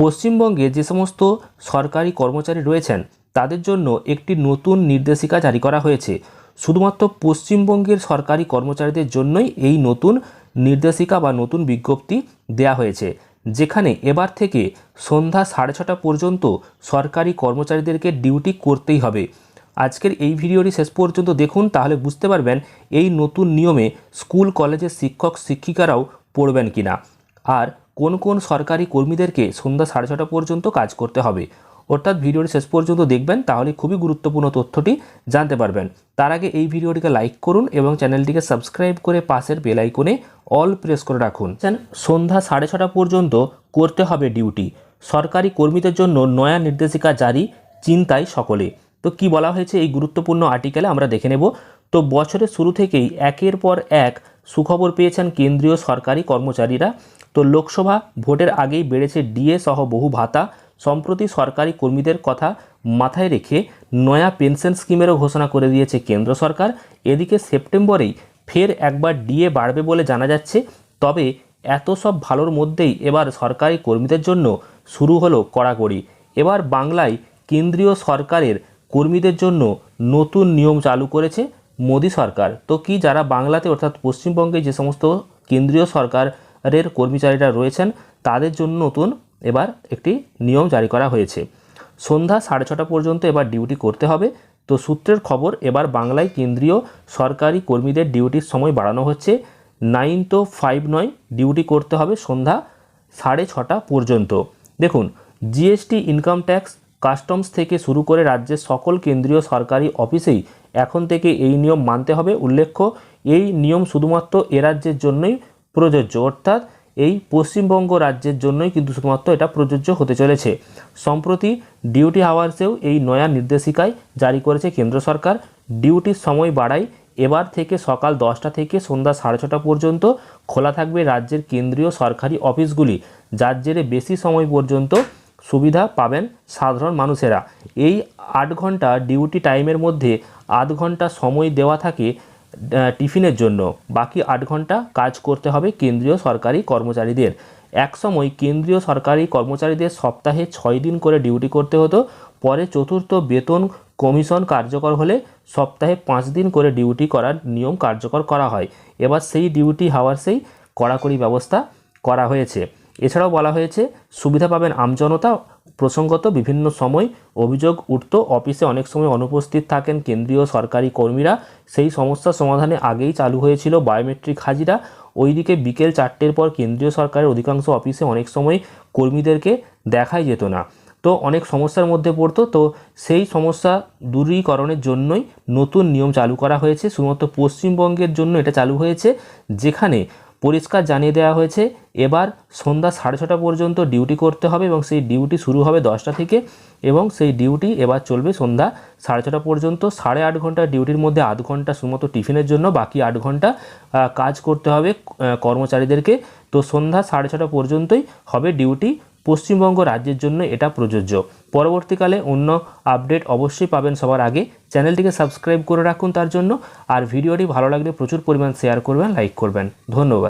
পশ্চিমবঙ্গে যে সমস্ত সরকারি কর্মচারী রয়েছেন, তাদের জন্য একটি নতুন নির্দেশিকা জারি করা হয়েছে। শুধুমাত্র পশ্চিমবঙ্গের সরকারি কর্মচারীদের জন্যই এই নতুন নির্দেশিকা বা নতুন বিজ্ঞপ্তি দেয়া হয়েছে, যেখানে এবার থেকে সন্ধ্যা সাড়ে ছটা পর্যন্ত সরকারি কর্মচারীদেরকে ডিউটি করতেই হবে। আজকের এই ভিডিওটি শেষ পর্যন্ত দেখুন, তাহলে বুঝতে পারবেন এই নতুন নিয়মে স্কুল, কলেজের শিক্ষক, শিক্ষিকারাও পড়বেন কিনা। আর কোন কোন সরকারি কর্মীদেরকে সন্ধ্যা সাড়ে ছটা পর্যন্ত কাজ করতে হবে। অর্থাৎ ভিডিওটি শেষ পর্যন্ত দেখবেন, তাহলে খুবই গুরুত্বপূর্ণ তথ্যটি জানতে পারবেন। তার আগে এই ভিডিওটিকে লাইক করুন এবং চ্যানেলটিকে সাবস্ক্রাইব করে পাশের বেল আইকনে অল প্রেস করে রাখুন। সন্ধ্যা সাড়ে ছটা পর্যন্ত করতে হবে ডিউটি। সরকারি কর্মীদের জন্য নয়া নির্দেশিকা জারি চিন্তায় সকলে। তো কি বলা হয়েছে এই গুরুত্বপূর্ণ আর্টিকেলে আমরা দেখে নেব। তো বছরের শুরু থেকেই একের পর এক সুখবর পেয়েছেন কেন্দ্রীয় সরকারি কর্মচারীরা। তো লোকসভা ভোটের আগেই বেড়েছে ডিএ সহ বহু ভাতা। সম্প্রতি সরকারি কর্মীদের কথা মাথায় রেখে নয়া পেনশন স্কিমেরও ঘোষণা করে দিয়েছে কেন্দ্র সরকার। এদিকে সেপ্টেম্বরেই ফের একবার ডিএ বাড়বে বলে জানা যাচ্ছে। তবে এত সব ভালোর মধ্যেই এবার সরকারি কর্মীদের জন্য শুরু হলো কড়াকড়ি। এবার বাংলায় কেন্দ্রীয় সরকারের কর্মীদের জন্য নতুন নিয়ম চালু করেছে মোদী সরকার। তো কি যারা বাংলাতে অর্থাৎ পশ্চিমবঙ্গে যে সমস্ত কেন্দ্রীয় সরকারের কর্মচারীরা রয়েছেন, তাদের জন্য নতুন এবার একটি নিয়ম জারি করা হয়েছে। সন্ধ্যা সাড়ে ছটা পর্যন্ত এবার ডিউটি করতে হবে। তো সূত্রের খবর, এবার বাংলায় কেন্দ্রীয় সরকারি কর্মীদের ডিউটির সময় বাড়ানো হচ্ছে। নাইন তো ফাইভ নয় ডিউটি করতে হবে সন্ধ্যা সাড়ে ছটা পর্যন্ত। দেখুন জিএসটি ইনকাম ট্যাক্স কাস্টমস থেকে শুরু করে রাজ্যের সকল কেন্দ্রীয় সরকারি অফিসেই এখন থেকে এই নিয়ম মানতে হবে। উল্লেখ্য, এই নিয়ম শুধুমাত্র এ রাজ্যের জন্যই প্রযোজ্য, অর্থাৎ এই পশ্চিমবঙ্গ রাজ্যের জন্যই কিন্তু শুধুমাত্র এটা প্রযোজ্য হতে চলেছে। সম্প্রতি ডিউটি আওয়ার্সেও এই নয়া নির্দেশিকায় জারি করেছে কেন্দ্র সরকার। ডিউটির সময় বাড়ায় এবার থেকে সকাল দশটা থেকে সন্ধ্যা সাড়ে ছটা পর্যন্ত খোলা থাকবে রাজ্যের কেন্দ্রীয় সরকারি অফিসগুলি। যার জেরে বেশি সময় পর্যন্ত সুবিধা পাবেন সাধারণ মানুষেরা। এই আট ঘণ্টা ডিউটি টাইমের মধ্যে আধ ঘণ্টা সময় দেওয়া থাকে টিফিনের জন্য। বাকি আট ঘণ্টা কাজ করতে হবে কেন্দ্রীয় সরকারি কর্মচারীদের। এক সময় কেন্দ্রীয় সরকারি কর্মচারীদের সপ্তাহে ছয় দিন করে ডিউটি করতে হতো, পরে চতুর্থ বেতন কমিশন কার্যকর হলে সপ্তাহে পাঁচ দিন করে ডিউটি করার নিয়ম কার্যকর করা হয়। এবার সেই ডিউটি হাওয়ার্সেই কড়াকড়ি ব্যবস্থা করা হয়েছে। এছাড়াও বলা হয়েছে, সুবিধা পাবেন আমজনতা প্রসঙ্গত বিভিন্ন সময় অভিযোগ উঠত, অফিসে অনেক সময় অনুপস্থিত থাকেন কেন্দ্রীয় সরকারি কর্মীরা। সেই সমস্যা সমাধানে আগেই চালু হয়েছিল বায়োমেট্রিক হাজিরা। ওইদিকে বিকেল চারটের পর কেন্দ্রীয় সরকারের অধিকাংশ অফিসে অনেক সময় কর্মীদেরকে দেখাই যেত না। তো অনেক সমস্যার মধ্যে পড়তো। তো সেই সমস্যা দূরীকরণের জন্যই নতুন নিয়ম চালু করা হয়েছে। শুধুমাত্র পশ্চিমবঙ্গের জন্য এটা চালু হয়েছে, যেখানে পরিষ্কার জানিয়ে দেওয়া হয়েছে, এবার সন্ধ্যা সাড়ে ছটা পর্যন্ত ডিউটি করতে হবে এবং সেই ডিউটি শুরু হবে দশটা থেকে এবং সেই ডিউটি এবার চলবে সন্ধ্যা সাড়ে ছটা পর্যন্ত। সাড়ে আট ঘণ্টা ডিউটির মধ্যে আধ ঘণ্টা শুধুমাত্র টিফিনের জন্য, বাকি আট ঘণ্টা কাজ করতে হবে কর্মচারীদেরকে। তো সন্ধ্যা সাড়ে ছটা পর্যন্তই হবে ডিউটি পশ্চিমবঙ্গ রাজ্যের জন্য এটা প্রযোজ্য। পরবর্তীকালে অন্য আপডেট অবশ্যই পাবেন সবার আগে। চ্যানেলটিকে সাবস্ক্রাইব করে রাখুন তার জন্য। আর ভিডিওটি ভালো লাগলে প্রচুর পরিমাণ শেয়ার করবেন, লাইক করবেন। ধন্যবাদ।